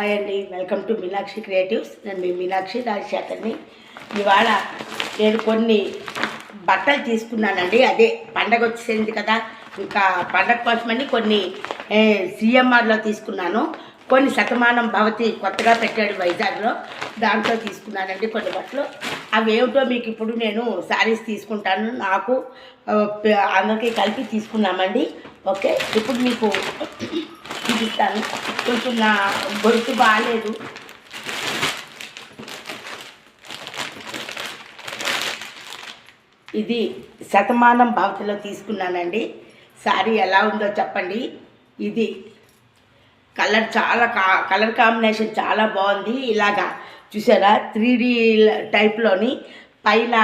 Hi అండి welcome to Meenakshi creatives. నేను మీ మీనాక్షి రాజశేఖర్ని. ఇవాళ నేను కొన్ని బట్టలు తీసుకున్నానండి. అదే పండగ వచ్చేసింది కదా. ఇంకా పండగ కోసమని కొన్ని సిఎంఆర్లో తీసుకున్నాను. కొన్ని శతమానం భవతి కొత్తగా పెట్టాడు వైజాగ్లో. దాంట్లో తీసుకున్నానండి కొన్ని బట్టలు. అవి ఏమిటో మీకు ఇప్పుడు నేను శారీస్ తీసుకుంటాను. నాకు అందరికీ కలిపి తీసుకున్నామండి. ఓకే ఇప్పుడు మీకు చూపిస్తాను కొంచెం నా గొంతు బాగాలేదు ఇది శతమానం భావతిలో తీసుకున్నానండి. శారీ ఎలా ఉందో చెప్పండి. ఇది కలర్ చాలా కలర్ కాంబినేషన్ చాలా బాగుంది. ఇలాగా చూసారా? త్రీ డీ టైప్లోని పైన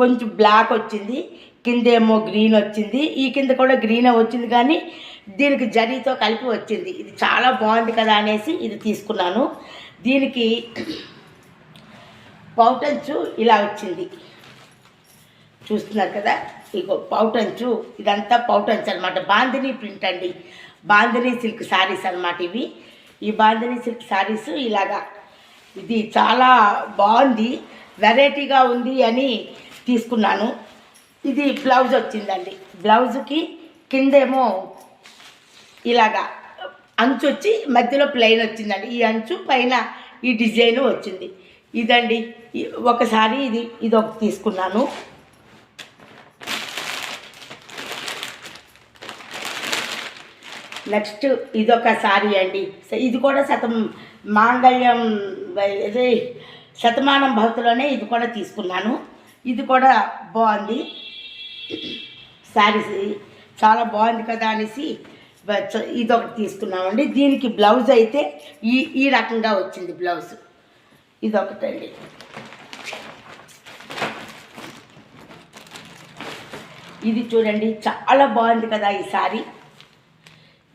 కొంచెం బ్లాక్ వచ్చింది. కిందేమో గ్రీన్ వచ్చింది. ఈ కింద కూడా గ్రీన్ వచ్చింది కానీ దీనికి జరీతో కలిపి వచ్చింది. ఇది చాలా బాగుంది కదా అనేసి ఇది తీసుకున్నాను. దీనికి పౌటంచు ఇలా వచ్చింది. చూస్తున్నారు కదా? ఇగో పౌటంచు ఇదంతా పౌటంచు అనమాట బాందిని ప్రింట్ అండి. బాందిని సిల్క్ శారీస్ అన్నమాట ఇవి. ఈ బాందిని సిల్క్ శారీస్ ఇలాగా ఇది చాలా బాగుంది. వెరైటీగా ఉంది అని తీసుకున్నాను. ఇది బ్లౌజ్ వచ్చిందండి. బ్లౌజ్కి కిందేమో ఇలాగా అంచు వచ్చి మధ్యలో ప్లెయిన్ వచ్చిందండి. ఈ అంచు పైన ఈ డిజైన్ వచ్చింది. ఇదండి. ఒకసారి ఇది ఇది ఒకటి తీసుకున్నాను. నెక్స్ట్ ఇదొక సారీ అండి. ఇది కూడా శతం మాంగళ్యం ఇది శతమానం భవతిలోనే ఇది కూడా తీసుకున్నాను. ఇది కూడా బాగుంది. శారీస్ చాలా బాగుంది కదా అనేసి ఇదొకటి తీసుకున్నామండి. దీనికి బ్లౌజ్ అయితే ఈ ఈ రకంగా వచ్చింది బ్లౌజ్. ఇదొకటండి. ఇది చూడండి చాలా బాగుంది కదా ఈ సారీ.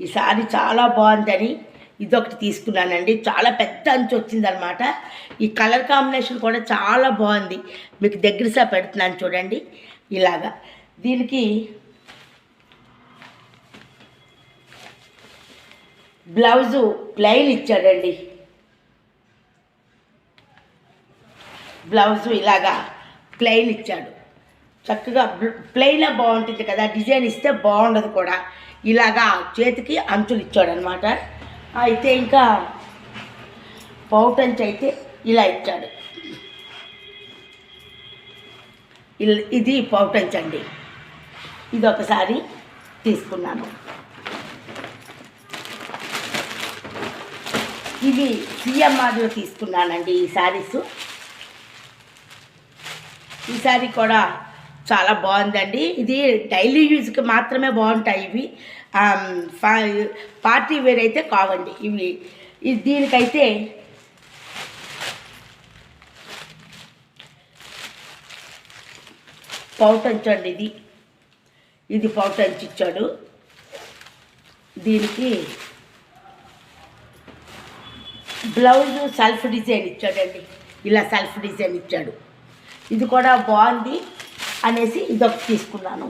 ఈ సారీ చాలా బాగుందని ఇదొకటి తీసుకున్నానండి. చాలా పెద్ద అంచు వచ్చిందనమాట. ఈ కలర్ కాంబినేషన్ కూడా చాలా బాగుంది. మీకు దగ్గరసా పెడుతున్నాను చూడండి. ఇలాగా. దీనికి బ్లౌజు ప్లెయిన్ ఇచ్చాడండి. బ్లౌజు ఇలాగా ప్లెయిన్ ఇచ్చాడు. చక్కగా ప్లెయిన్ బాగుంటుంది కదా డిజైన్ ఇస్తే బాగుండదు కూడా. ఇలాగా చేతికి అంచులు ఇచ్చాడు అనమాట అయితే ఇంకా పౌటంచ్ అయితే ఇలా ఇచ్చాడు. ఇల్- ఇది పౌటంచ్ అండి. ఇది ఒకసారి తీసుకున్నాను. ఇది సిఎంఆర్లో తీసుకున్నానండి ఈ శారీస్. ఈ శారీ కూడా చాలా బాగుందండి. ఇది డైలీ యూజ్కి మాత్రమే బాగుంటాయి ఇవి. పార్టీ వేర్ అయితే కావండి ఇవి. ఇది దీనికైతే పౌటంచండి ఇది. ఇది పౌటంచి ఇచ్చాడు. దీనికి బ్లౌజ్ సెల్ఫ్ డిజైన్ ఇచ్చాడండి. ఇలా సెల్ఫ్ డిజైన్ ఇచ్చాడు. ఇది కూడా బాగుంది అనేసి ఇదొక తీసుకున్నాను.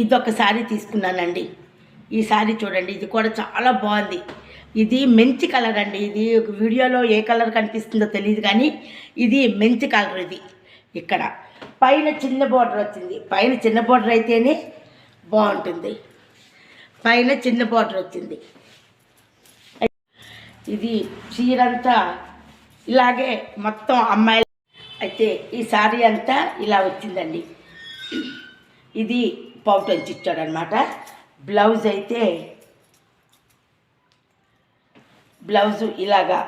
ఇదొక శారీ తీసుకున్నానండి. ఈ శారీ చూడండి ఇది కూడా చాలా బాగుంది. ఇది మెంచి కలర్ అండి. ఇది వీడియోలో ఏ కలర్ కనిపిస్తుందో తెలియదు కానీ ఇది మెంచి కలర్ ఇది ఇక్కడ. పైన చిన్న బార్డర్ వచ్చింది. పైన చిన్న బార్డర్ అయితేనే బాగుంటుంది. పైన చిన్న బార్డర్ వచ్చింది. ఇది చీరంతా ఇలాగే మొత్తం అమ్మాయిలు అయితే ఈ శారీ అంతా ఇలా వచ్చిందండి. ఇది పౌటంచి ఇచ్చాడనమాట బ్లౌజ్ అయితే బ్లౌజు ఇలాగా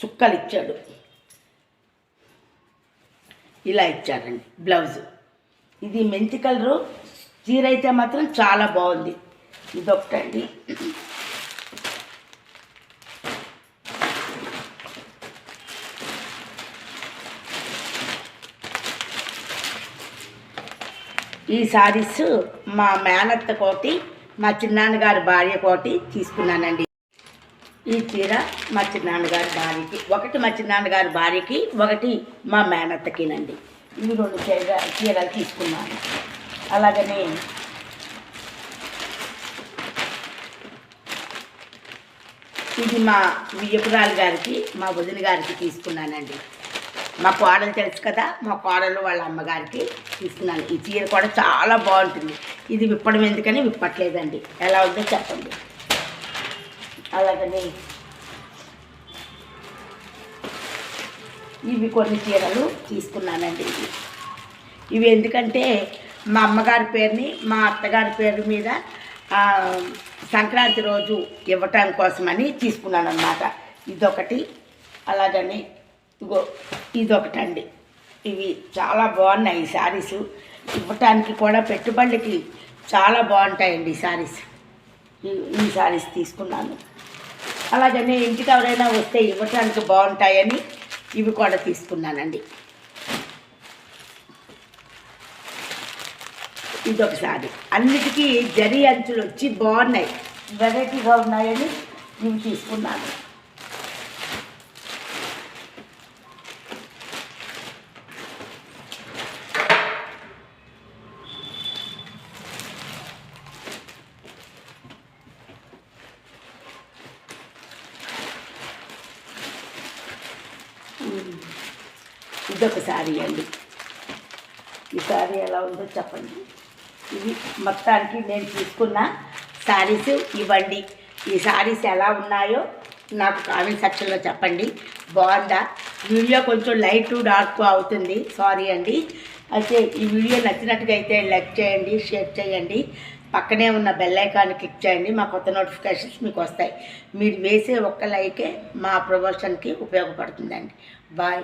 చుక్కలు ఇచ్చాడు. ఇలా ఇచ్చాడండి బ్లౌజు. ఇది మెంతి కలరు చీర అయితే మాత్రం చాలా బాగుంది. ఇదొకటండి ఈ శారీస్ మా మేనత్త కోటి మా చిన్నాన్నగారి భార్య కోటి తీసుకున్నానండి. ఈ చీర మా చిన్నాన్నగారి భార్యకి ఒకటి మా చిన్నాన్నగారి భార్యకి ఒకటి మా మేనత్తకినండి. ఇవి రెండు చీర చీరలు తీసుకున్నాను. అలాగనే ఇది మా విజయపురాలు గారికి మా వదిన గారికి తీసుకున్నానండి. మా కోడలు తెలుసు కదా మా కోడలు వాళ్ళ అమ్మగారికి తీసుకున్నాను. ఈ చీర కూడా చాలా బాగుంటుంది. ఇది విప్పడం ఎందుకని విప్పట్లేదండి. ఎలా ఉందో చెప్పండి. అలాగని ఇవి కొన్ని చీరలు తీసుకున్నానండి. ఇవి ఎందుకంటే మా అమ్మగారి పేరుని మా అత్తగారి పేరు మీద సంక్రాంతి రోజు ఇవ్వటం కోసమని తీసుకున్నాను అనమాట ఇదొకటి. అలాగని ఇగో ఇదొకటండి. ఇవి చాలా బాగున్నాయి ఈ శారీస్ ఇవ్వటానికి కూడా పెట్టుబడులకి చాలా బాగుంటాయండి ఈ శారీస్ ఈ- ఈ శారీస్ తీసుకున్నాను. అలాగనే ఇంటికి ఎవరైనా వస్తే ఇవ్వటానికి బాగుంటాయని ఇవి కూడా తీసుకున్నానండి. ఇదొకసారి అన్నిటికీ జరి అంచులు వచ్చి బాగున్నాయి. వెరైటీగా ఉన్నాయని నేను తీసుకున్నాను. ఉమ్. ఇదొక శారీ అండి ఈ శారీ ఎలా ఉందో చెప్పండి. ఇవి మొత్తానికి నేను తీసుకున్న శారీస్ ఇవ్వండి. ఈ శారీస్ ఎలా ఉన్నాయో నాకు కామెంట్ సెక్షన్లో చెప్పండి. బాగుందా? వీడియో కొంచెం లైట్ డార్క్ అవుతుంది. సారీ అండి. అయితే ఈ వీడియో నచ్చినట్టుగా అయితే లైక్ చేయండి షేర్ చేయండి. పక్కనే ఉన్న బెల్ ఐకాన్ క్లిక్ చేయండి. మా కొత్త నోటిఫికేషన్స్ మీకు వస్తాయి. మీరు వేసే ఒక్క లైకే మా ప్రమోషన్కి ఉపయోగపడుతుందండి. బాయ్